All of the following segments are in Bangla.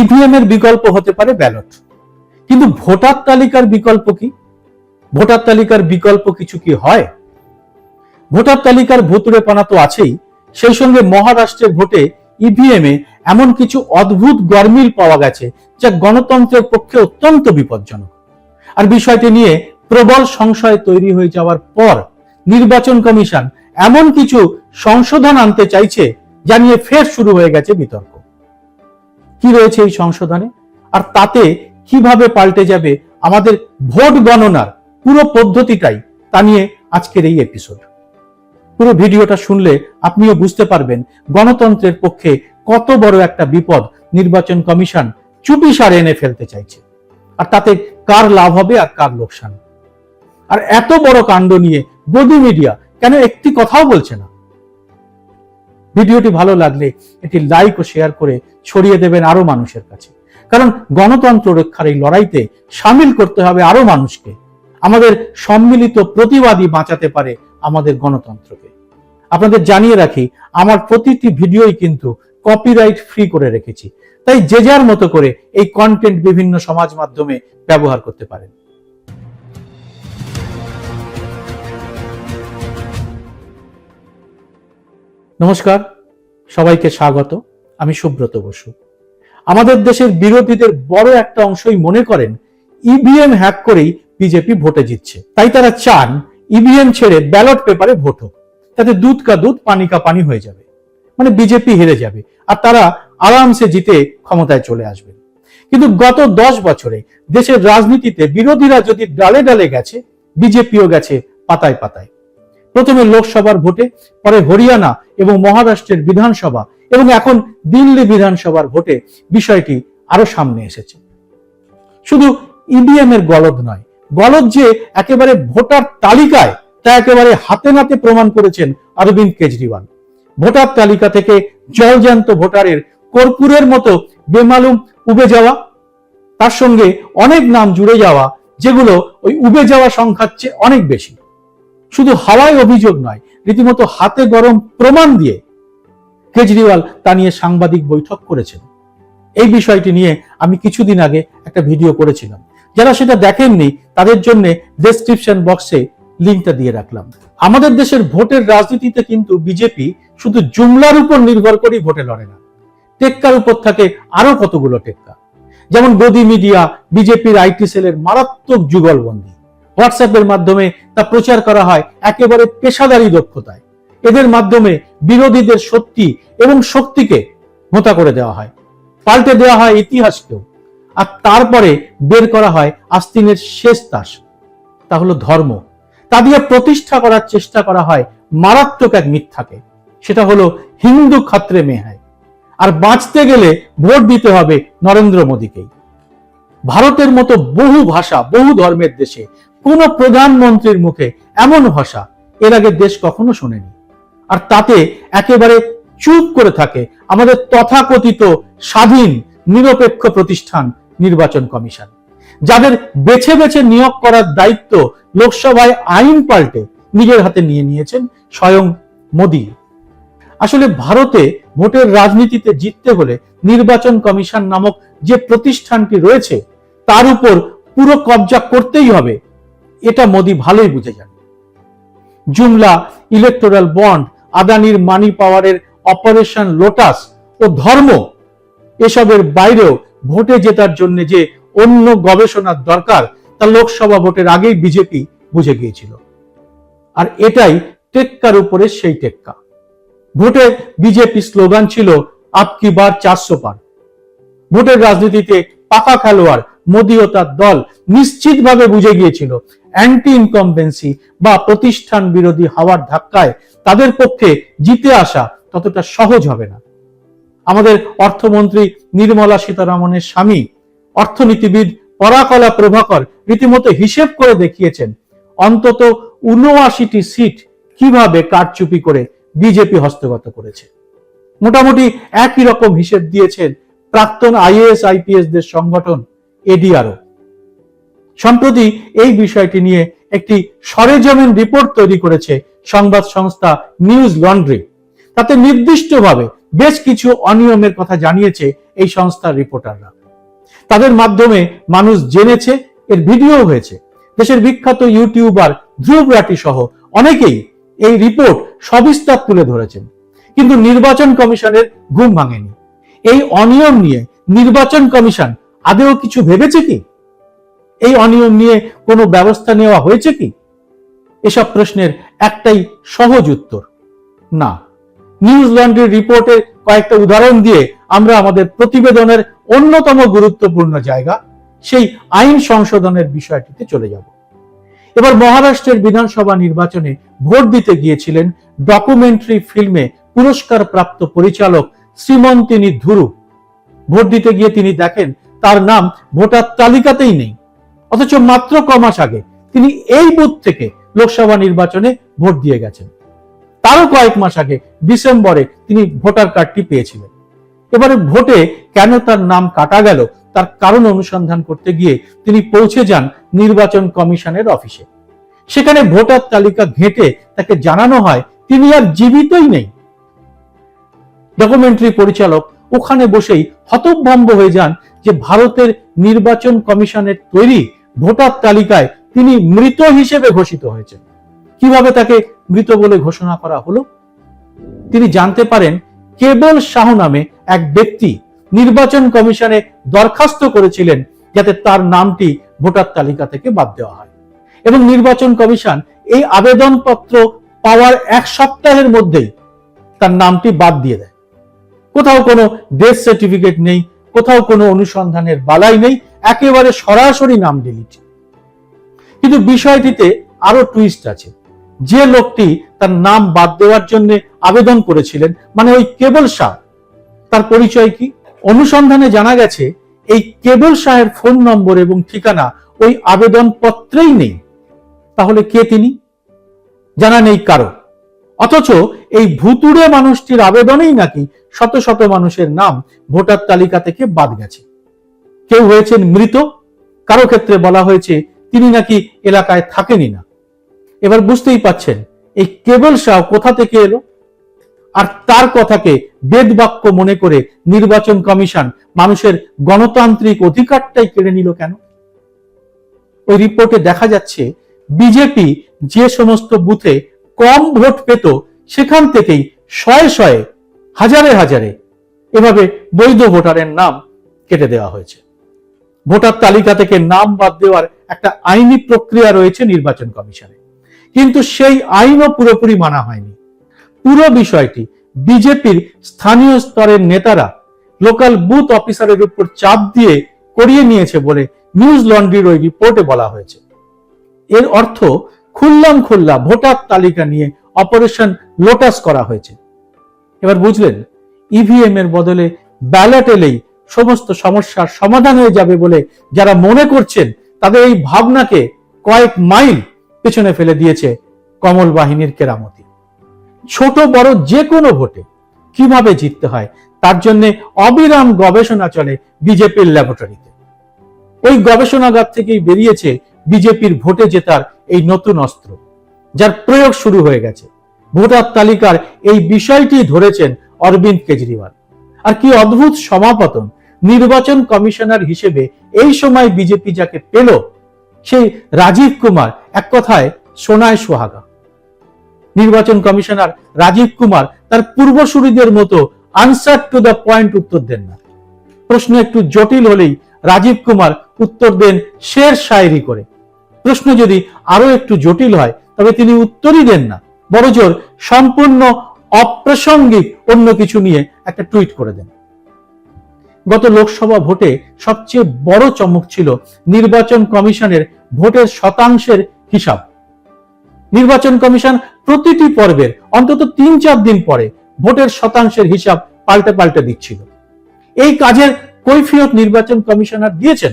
ইভিএম এর বিকল্প হতে পারে ব্যালট কিন্তু ভোটার তালিকার বিকল্প কি? ভোটার তালিকার বিকল্প কিছু কি হয়? ভোটার তালিকার ভুতুরে পানা তো আছেই। সেই সঙ্গে মহারাষ্ট্রের ভোটে ইভিএম এ এমন কিছু অদ্ভুত গরমিল পাওয়া গেছে, যা গণতন্ত্রের পক্ষে অত্যন্ত বিপজ্জনক। আর বিষয়টি নিয়ে প্রবল সংশয় তৈরি হয়ে যাওয়ার পর নির্বাচন কমিশন এমন কিছু সংশোধন আনতে চাইছে, যা নিয়ে ফের শুরু হয়ে গেছে বিতর্ক। কি রয়েছে এই সংশোধনে? আর তাতে কীভাবে পাল্টে যাবে আমাদের ভোট গণনার পুরো পদ্ধতিটাই তা নিয়ে আজকের এই এপিসোড পুরো ভিডিওটা শুনলে আপনিও বুঝতে পারবেন গণতন্ত্রের পক্ষে কত বড় একটা বিপদ নির্বাচন কমিশন চুপি সারে এনে ফেলতে চাইছে। আর তাতে কার লাভ হবে আর কার লোকসান? আর এত বড় কাণ্ড নিয়ে গদি মিডিয়া কেন একটি কথাও বলছে না? ভিডিওটি ভালো লাগলে এটি লাইক ও শেয়ার করে ছড়িয়ে দেবেন আরও মানুষের কাছে। কারণ গণতন্ত্র রক্ষার এই লড়াইতে সামিল করতে হবে আরও মানুষকে। আমাদের সম্মিলিত প্রতিবাদী বাঁচাতে পারে আমাদের গণতন্ত্রকে। আপনাদের জানিয়ে রাখি, আমার প্রতিটি ভিডিওই কিন্তু কপিরাইট ফ্রি করে রেখেছি। তাই যে যার মতো করে এই কন্টেন্ট বিভিন্ন সমাজ মাধ্যমে ব্যবহার করতে পারেন। নমস্কার। সবাইকে স্বাগত। আমি সুব্রত বসু। আমাদের দেশের বিরোধীদের বড় একটা অংশই মনে করেন ইভিএম হ্যাক করেই বিজেপি ভোটে জিতছে। তাই তারা চান ইভিএম ছেড়ে ব্যালট পেপারে ভোট হোক। তাতে দুধ কা দুধ, পানি কা পানি হয়ে যাবে। মানে বিজেপি হেরে যাবে। আর তারা আরামসে জিতে ক্ষমতায় চলে আসবে। কিন্তু গত দশ বছরে দেশের রাজনীতিতে বিরোধীরা যদি ডালে ডালে গেছে বিজেপিও গেছে পাতায় পাতায়। প্রথমে লোকসভার ভোটে, পরে হরিয়ানা এবং মহারাষ্ট্রের বিধানসভা এবং এখন দিল্লি বিধানসভার ভোটে বিষয়টি আরও সামনে এসেছে। শুধু ইভিএম এর গলদ নয়, গলদ যে একেবারে ভোটার তালিকায় তা একেবারে হাতে নাতে প্রমাণ করেছেন অরবিন্দ কেজরিওয়াল। ভোটার তালিকা থেকে জলজ্যান্ত ভোটারের কর্পূরের মতো বেমালুম উবে যাওয়া, তার সঙ্গে অনেক নাম জুড়ে যাওয়া, যেগুলো ওই উবে যাওয়া সংখ্যার চেয়ে অনেক বেশি। শুধু হাওয়ায় অভিযোগ নয়, রীতিমতো হাতে গরম প্রমাণ দিয়ে কেজরিওয়াল তা নিয়ে সাংবাদিক বৈঠক করেছেন। এই বিষয়টি নিয়ে আমি কিছুদিন আগে একটা ভিডিও করেছিলাম। যারা সেটা দেখেননি, তাদের জন্য ডেসক্রিপশন বক্সে লিঙ্কটা দিয়ে রাখলাম। আমাদের দেশের ভোটের রাজনীতিতে কিন্তু বিজেপি শুধু জুমলার উপর নির্ভর করেই ভোটে লড়ে না, টেক্কার উপর থাকে আরও কতগুলো টেক্কা। যেমন গদি মিডিয়া, বিজেপির আইটি সেলের মারাত্মক যুগলবন্দি। হোয়াটসঅ্যাপের মাধ্যমে তা প্রচার করা হয় একেবারে পেশাদারি দক্ষতায়। এদের মাধ্যমে বিরোধীদের সত্যি এবং শক্তিকে মোতা করে দেওয়া হয়। পাল্টে দেওয়া হয় ইতিহাসকেও। আর তারপরে বের করা হয় আস্তিনের শেষ তাস তা হলো ধর্ম। তা দিয়ে প্রতিষ্ঠা করার চেষ্টা করা হয় মারাত্মক এক মিথ্যাকে। সেটা হলো হিন্দু খাত্রে মেহায়। আর বাঁচতে গেলে ভোট দিতে হবে নরেন্দ্র মোদীকেই। ভারতের মতো বহু ভাষা, বহু ধর্মের দেশে কোন প্রধানমন্ত্রীর মুখে এমন ভাষা এর আগে দেশ কখনো শোনেনি। আর তাতে একেবারে চুপ করে থাকে আমাদের তথাকথিত স্বাধীন, নিরপেক্ষ প্রতিষ্ঠান নির্বাচন কমিশন। যাদের বেছে বেছে নিয়োগ করার দায়িত্ব লোকসভায় আইন পাল্টে নিজের হাতে নিয়ে নিয়েছেন স্বয়ং মোদী। আসলে ভারতে ভোটের রাজনীতিতে জিততে হলে নির্বাচন কমিশন নামক যে প্রতিষ্ঠানটি রয়েছে, তার উপর পুরো কবজা করতেই হবে এটা মোদি ভালোই বুঝে যান জুমলা ইলেকটোরাল বন্ড আদানির মানি পাওয়ারের অপারেশন লোটাস ও ধর্ম, এসবের বাইরেও ভোটে জেতার জন্য যে অন্য গবেষণার দরকার, তা লোকসভা ভোটের আগেই বিজেপি বুঝে গিয়েছিল। আর এটাই টেক্কার উপরে সেই টেক্কা। ভোটে বিজেপি স্লোগান ছিল আপকি বার চারশো পার। ভোটের রাজনীতিতে পাকা খেলোয়াড় মোদী ও তার দল নিশ্চিতভাবে বুঝে গিয়েছিল অ্যান্টি ইনকমবেন্সি বা প্রতিষ্ঠান বিরোধী হওয়ার ধাক্কায় তাদের পক্ষে জিতে আসা ততটা সহজ হবে না। আমাদের অর্থমন্ত্রী নির্মলা সীতারামনের স্বামী, অর্থনীতিবিদ পরাকলা প্রভাকর রীতিমতো হিসেব করে দেখিয়েছেন, অন্তত উনআশিটি সিট কীভাবে কারচুপি করে বিজেপি হস্তগত করেছে। মোটামুটি একই রকম হিসেব দিয়েছেন প্রাক্তন আইএএস আইপিএস দের সংগঠন, এডিআরও। সম্প্রতি এই বিষয়টি নিয়ে একটি সরেজমিন রিপোর্ট তৈরি করেছে সংবাদ সংস্থা নিউজ লন্ড্রি। তাতে নির্দিষ্টভাবে বেশ কিছু অনিয়মের কথা জানিয়েছে এই সংস্থার রিপোর্টাররা। তাদের মাধ্যমে মানুষ জেনেছে, এর ভিডিও হয়েছে। দেশের বিখ্যাত ইউটিউবার ধ্রুব রাটি সহ অনেকেই এই রিপোর্ট সবিস্তার তুলে ধরেছেন। কিন্তু নির্বাচন কমিশনের ঘুম ভাঙেনি। এই অনিয়ম নিয়ে নির্বাচন কমিশন আদেও কিছু ভেবেছে কি? এই অনিয়ম নিয়ে কোনো ব্যবস্থা নেওয়া হয়েছে কি? এসব প্রশ্নের একটাই সহজ উত্তর। না। নিউজ লন্ড্রির রিপোর্টের কয়েকটা উদাহরণ দিয়ে আমরা আমাদের প্রতিবেদনের অন্যতম গুরুত্বপূর্ণ জায়গা, সেই আইন সংশোধনের বিষয়টিতে চলে যাব। এবার মহারাষ্ট্রের বিধানসভা নির্বাচনে ভোট দিতে গিয়েছিলেন ডকুমেন্টারি ফিল্মে পুরস্কার প্রাপ্ত পরিচালক শ্রীমন্তিনী ধুরু। ভোট দিতে গিয়ে তিনি দেখেন, তার নাম ভোটার তালিকাতেই নেই। অথচ মাত্র ক মাস আগে তিনি এই বুথ থেকে লোকসভা নির্বাচনে ভোট দিয়ে গেছেন। তারও কয়েক মাস আগে ডিসেম্বরে তিনি ভোটার কার্ডটি পেয়েছিলেন। এবারে ভোটে কেন তার নাম কাটা গেল, তার কারণ অনুসন্ধান করতে গিয়ে তিনি পৌঁছে যান নির্বাচন কমিশনের অফিসে। সেখানে ভোটার তালিকা ঘেঁটে তাকে জানানো হয়, তিনি আর জীবিতই নেই। ডকুমেন্টারি পরিচালক ওখানে বসেই হতভম্ব হয়ে যান যে ভারতের নির্বাচন কমিশনের তৈরি ভোটার তালিকায় তিনি মৃত হিসেবে ঘোষিত হয়েছেন। কীভাবে তাকে মৃত বলে ঘোষণা করা হলো? তিনি জানতে পারেন কেবল শাহ নামে এক ব্যক্তি নির্বাচন কমিশনে দরখাস্ত করেছিলেন যাতে তার নামটি ভোটার তালিকা থেকে বাদ দেওয়া হয়। এবং নির্বাচন কমিশন এই আবেদনপত্র পাওয়ার এক সপ্তাহের মধ্যেই তার নামটি বাদ দিয়ে দেয়। কোথাও কোনো ডেথ সার্টিফিকেট নেই কোথাও কোনো অনুসন্ধানের বালাই নেই, একেবারে সরাসরি নাম ডিলিট কিন্তু বিষয়টিতে আরও টুইস্ট আছে। যে লোকটি তার নাম বাদ দেওয়ার জন্য আবেদন করেছিলেন মানে ওই কেবল শাহ। তার পরিচয় কি? অনুসন্ধানে জানা গেছে, এই কেবল শাহের ফোন নম্বর এবং ঠিকানা ওই আবেদন পত্রেই নেই। তাহলে কে তিনি? জানা নেই কারও। অথচ এই ভুতুড়ে মানুষটির আবেদনেই নাকি শত শত মানুষের নাম ভোটার তালিকা থেকে বাদ গেছে। কেউ হয়েছেন মৃত? কারও ক্ষেত্রে বলা হয়েছে তিনি নাকি এলাকায় থাকেনই না। এবার বুঝতেই পাচ্ছেন, এই কেবল শাহ কোথা থেকে এলো? আর তার কথাকে বেদ বাক্য মনে করে নির্বাচন কমিশন মানুষের গণতান্ত্রিক অধিকারটাই কেড়ে নিল কেন? ওই রিপোর্টে দেখা যাচ্ছে, বিজেপি যে সমস্ত বুথে কম ভোট পেত সেখান থেকেই শয়ে শয়ে, হাজারে হাজারে এভাবে বৈধ ভোটারের নাম কেটে দেওয়া হয়েছে। ভোটার তালিকা থেকে নাম বাদ দেওয়ার একটা আইনি প্রক্রিয়া রয়েছে নির্বাচন কমিশনে। কিন্তু সেই আইনও পুরোপুরি মানা হয়নি। পুরো বিষয়টি বিজেপির স্থানীয় স্তরের নেতারা লোকাল বুথ অফিসারের উপর চাপ দিয়ে করিয়ে নিয়েছে বলে নিউজ লন্ড্রির ওই রিপোর্টে বলা হয়েছে। এর অর্থ খুল্লাম খুল্লা ভোটার তালিকা নিয়ে অপারেশন লোটাস করা হয়েছে। এবার বুঝলেন ইভিএম এর বদলে ব্যালট এলেই সমস্ত সমস্যার সমাধান হয়ে যাবে বলে যারা মনে করছেন, তাদের এই ভাবনাকে কয়েক মাইল পেছনে ফেলে দিয়েছে কমল বাহিনীর কেরামতি। ছোট, বড় যে কোনো ভোটে কীভাবে জিততে হয়, তার জন্য অবিরাম গবেষণা চলে বিজেপির ল্যাবরেটরিতে ওই গবেষণাগার থেকেই বেরিয়েছে বিজেপির ভোটে জেতার এই নতুন অস্ত্র, যার প্রয়োগ শুরু হয়ে গেছে। ভোটার তালিকার এই বিষয়টি ধরেছেন অরবিন্দ কেজরিওয়াল। আর কি অদ্ভুত সমাপতন, নির্বাচন কমিশনার হিসেবে এই সময় বিজেপি যাকে পেল, সেই রাজীব কুমার, এক কথায় সোনায় সোহাগা। নির্বাচন কমিশনার রাজীব কুমার তার পূর্বসূরিদের মতো আনসার টু দ্য পয়েন্ট উত্তর দেন না। প্রশ্ন একটু জটিল হলেই রাজীব কুমার উত্তর দেন শের শায়েরি করে। প্রশ্ন যদি আরও একটু জটিল হয়, তবে তিনি উত্তরই দেন না। বড়জোর সম্পূর্ণ অপ্রাসঙ্গিক অন্য কিছু নিয়ে একটা টুইট করে দেন। গত লোকসভা ভোটে সবচেয়ে বড় চমক ছিল নির্বাচন কমিশনের ভোটের শতাংশের হিসাব। নির্বাচন কমিশন প্রতিটি পর্বের অন্তত তিন চার দিন পরে ভোটের শতাংশের হিসাব পাল্টে পাল্টে দিচ্ছিল। এই কাজের কৈফিয়ত নির্বাচন কমিশনার দিয়েছেন,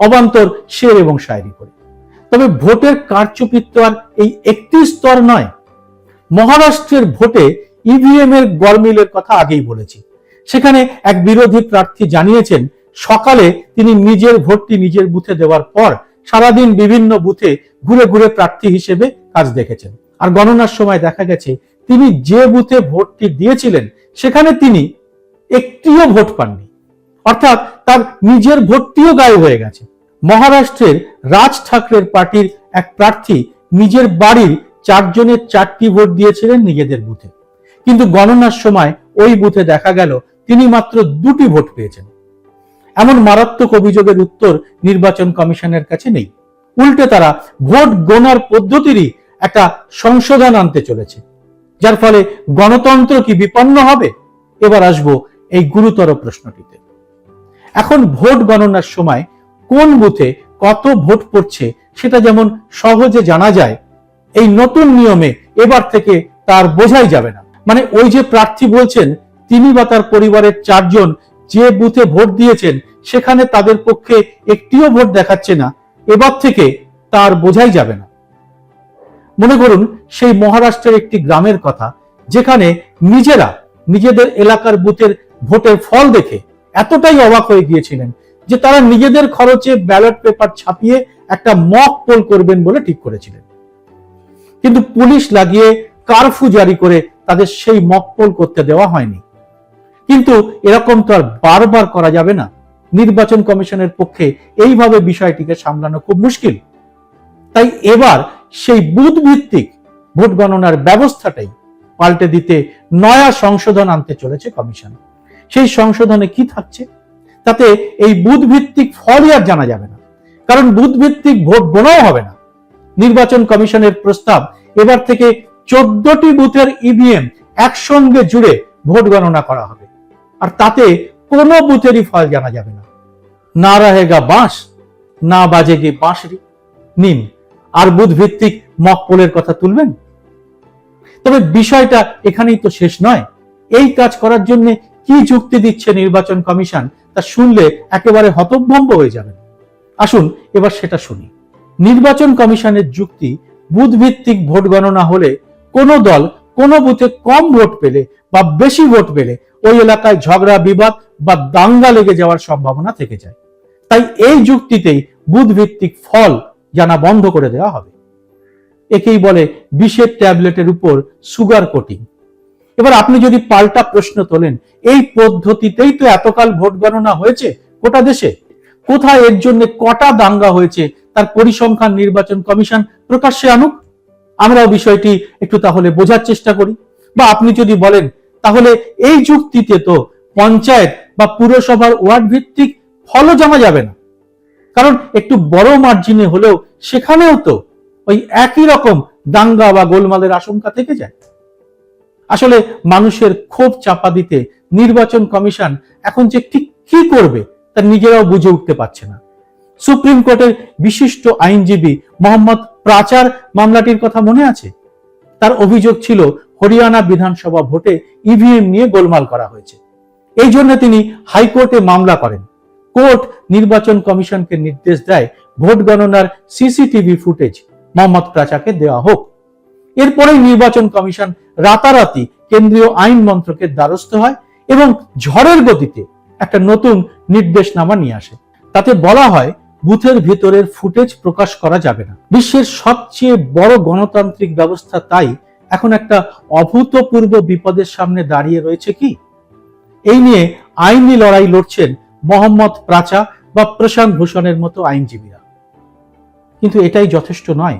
অবান্তর শের এবং শায়রি করে। তবে ভোটের কারচুপিত্ব আর এই একটি স্তর নয়, মহারাষ্ট্রের ভোটে ইভিএম এর গরমিলের কথা আগেই বলেছি। সেখানে এক বিরোধী প্রার্থী জানিয়েছেন, সকালে তিনি নিজের ভোটটি নিজের বুথে দেওয়ার পর সারাদিন বিভিন্ন বুথে ঘুরে ঘুরে প্রার্থী হিসেবে কাজ দেখেছেন। আর গণনার সময় দেখা গেছে, তিনি যে বুথে ভোটটি দিয়েছিলেন, সেখানে তিনি একটিও ভোট পাননি। অর্থাৎ তার নিজের ভোটটিও গায়েব হয়ে গেছে। মহারাষ্ট্রের রাজ ঠাকরের পার্টির এক প্রার্থী নিজের বাড়ির চারজনের চারটি ভোট দিয়েছিলেন নিজেদের বুথে। কিন্তু গণনার সময় ওই বুথে দেখা গেল তিনি মাত্র দুটি ভোট পেয়েছেন। এমন মারাত্মক অভিযোগের উত্তর নির্বাচন কমিশনের কাছে নেই। উল্টে তারা ভোট গণার পদ্ধতিরই একটা সংশোধন আনতে চলেছে। যার ফলে গণতন্ত্র কি বিপন্ন হবে? এবার আসব এই গুরুতর প্রশ্নটিতে। এখন ভোট গণনার সময় কোন বুথে কত ভোট পড়ছে সেটা যেমন সহজে জানা যায়, এই নতুন নিয়মে এবার থেকে তার বোঝাই যাবে না। মানে ওই যে প্রার্থী বলছেন, তিনি বা তার পরিবারের চারজন যে বুথে ভোট দিয়েছেন, সেখানে তাদের পক্ষে একটিও ভোট দেখাচ্ছে না, এবার থেকে তার বোঝাই যাবে না। মনে করুন, সেই মহারাষ্ট্রের একটি গ্রামের কথা, যেখানে নিজেরা নিজেদের এলাকার বুথের ভোটের ফল দেখে এতটাই অবাক হয়ে গিয়েছিলেন যে তারা নিজেদের খরচে ব্যালট পেপার ছাপিয়ে একটা মক পোল করবেন বলে ঠিক করেছিলেন। কিন্তু পুলিশ লাগিয়ে কারফু জারি করে তাদের সেই মক পোল করতে দেওয়া হয়নি। কিন্তু এরকম তো আর বারবার করা যাবে না। নির্বাচন কমিশনের পক্ষে এইভাবে বিষয়টিকে সামলানো খুব মুশকিল। তাই এবার সেই বুথ ভিত্তিক ভোট গণনার ব্যবস্থাটাই পাল্টে দিতে নয়া সংশোধন আনতে চলেছে কমিশন। সেই সংশোধনে কি থাকছে? তাতে এই বুথ ভিত্তিক ফলই আর জানা যাবে না। কারণ বুথ ভিত্তিক ভোট গোনাও হবে না। নির্বাচন কমিশনের প্রস্তাব এবার থেকে চোদ্দটি বুথের ইভিএম একসঙ্গে জুড়ে ভোট গণনা করা হবে। আর তাতে কোনো বুথেরই ফল জানা যাবে না। না রাহেগা বাঁশ, না বাজে গে বাঁশরি। নিন, আর বুথ ভিত্তিক মক পোলের কথা তুলবেন? তবে বিষয়টা এখানেই তো শেষ নয়। এই কাজ করার জন্য কি যুক্তি দিচ্ছে নির্বাচন কমিশন তা শুনলে একেবারে হতভম্ব হয়ে যাবেন। আসুন, এবার সেটা শুনি। নির্বাচন কমিশনের যুক্তি বুথ ভিত্তিক ভোট গণনা হলে কোন দল কোন বুথে কম ভোট পেলে বা বেশি ভোট পেলে ওই এলাকায় ঝগড়া, বিবাদ বা দাঙ্গা লেগে যাওয়ার সম্ভাবনা থেকে যায়। তাই এই যুক্তিতেই বুথ ভিত্তিক ফল জানা বন্ধ করে দেওয়া হবে। একেই বলে বিষের ট্যাবলেটের উপর সুগার কোটিং। এবার আপনি যদি পাল্টা প্রশ্ন তোলেন, এই পদ্ধতিতেই তো এতকাল ভোট গণনা হয়েছে গোটা দেশে। কোথায় এর জন্য কটা দাঙ্গা হয়েছে, তার পরিসংখ্যান নির্বাচন কমিশন প্রকাশ্যে আনুক। আমরাও বিষয়টি একটু তাহলে বোঝার চেষ্টা করি। বা আপনি যদি বলেন, তাহলে এই যুক্তিতে তো পঞ্চায়েত বা পুরসভার ওয়ার্ড ভিত্তিক ফলও জমা যাবে না। কারণ একটু বড় মার্জিনে হলেও সেখানেও তো ওই একই রকম দাঙ্গা বা গোলমালের আশঙ্কা থেকে যায়। আসলে মানুষের ক্ষোভ চাপা দিতে নির্বাচন কমিশন এখন যে ঠিক কি করবে তা নিজেরাও বুঝে উঠতে পারছে না। সুপ্রিম কোর্টের বিশিষ্ট আইনজীবী মোহাম্মদ প্রাচার মামলাটির কথা মনে আছে? তার অভিযোগ ছিল, হরিয়ানা বিধানসভা ভোটে ইভিএম নিয়ে গোলমাল করা হয়েছে। এই জন্য তিনি হাইকোর্টে মামলা করেন। কোর্ট নির্বাচন কমিশনকে নির্দেশ দেয়, ভোট গণনার সিসিটিভি ফুটেজ মোহাম্মদ প্রাচাকে দেওয়া হোক। এরপরেই নির্বাচন কমিশন রাতারাতি কেন্দ্রীয় আইন মন্ত্রকের দ্বারস্থ হয় এবং ঝড়ের গতিতে একটা নতুন নির্দেশনামা নিয়ে আসে। তাতে বলা হয়, বুথের ভিতরের ফুটেজ প্রকাশ করা যাবে না। বিশ্বের সবচেয়ে বড় গণতান্ত্রিক ব্যবস্থা তাই এখন একটা অভূতপূর্ব বিপদের সামনে দাঁড়িয়ে রয়েছে কি? এই নিয়ে আইনি লড়াই লড়ছেন মোহাম্মদ প্রাচা বা প্রশান্ত ভূষণের মতো আইনজীবীরা। কিন্তু এটাই যথেষ্ট নয়।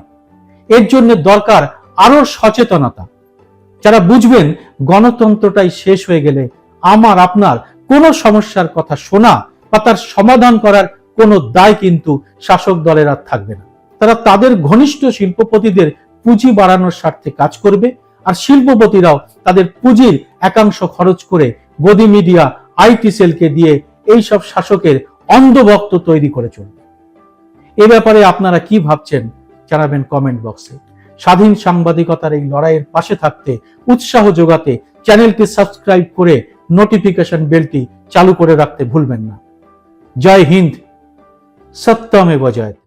এর জন্য দরকার আরও সচেতনতা। যারা বুঝবেন গণতন্ত্রটাই শেষ হয়ে গেলে আমার, আপনার কোনো সমস্যার কথা শোনা বা তার সমাধান করার কোনো দায় কিন্তু শাসক দলের আর থাকবে না। তারা তাদের ঘনিষ্ঠ শিল্পপতিদের পুঁজি বাড়ানোর স্বার্থে কাজ করবে আর শিল্পপতিরাও তাদের পুঁজির একাংশ খরচ করে গদি মিডিয়া, আইটি সেলকে দিয়ে এই সব শাসকের অন্ধভক্ত তৈরি করে চলবে। এ ব্যাপারে আপনারা কি ভাবছেন জানাবেন কমেন্ট বক্সে। স্বাধীন সাংবাদিকতার এই লড়াইয়ের পাশে থাকতে, উৎসাহ যোগাতে চ্যানেলটি সাবস্ক্রাইব করে নোটিফিকেশন বেলটি চালু করে রাখতে ভুলবেন না। জয় হিন্দ, সত্যমে বজয়তে